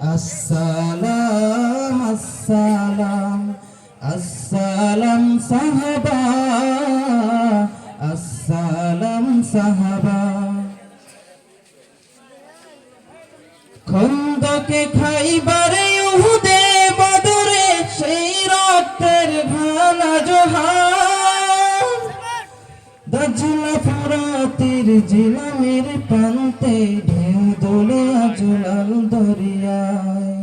আসসালাম আসসালাম আসসালাম সাহাবা আসসালাম সাহাবা। খন্দকে খাইবারে দজলা ফুরাতের জিলামের প্রান্তে, ঢেউ দোলে আজলাল দরিয়ায়।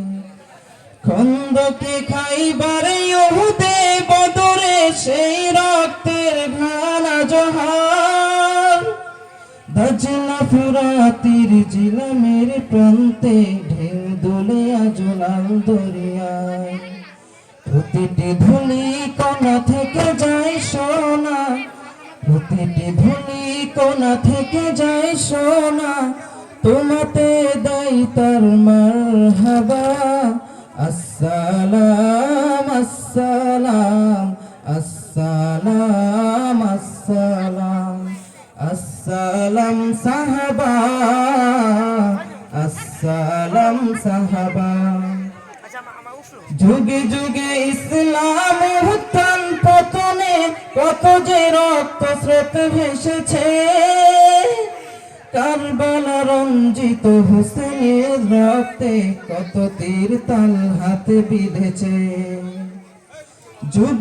খন্দকে খাইবারে উহুদে বদরে সেই রক্তের ঘানা জোহার দজলা ফুরাতির জিলামের প্রান্তে, ঢেউ দোলে আজলাল দরিয়ায়। প্রতিটি ধুলি প্রতিটি ধুলি কোনা থেকে যায় সোনা। তোমাতে দেয় তার মারহাবা। আসসালাম আসসালাম আসসালাম আসসালাম। আসসালাম সাহাবা আসসালাম সাহাবা। যুগে যুগে ইসলাম কত যে রক্ত স্রোত ভেসেছে কারবালা রঞ্জিত হোসেনের রক্তে কত তীর তাল হাতে বিঁধেছে।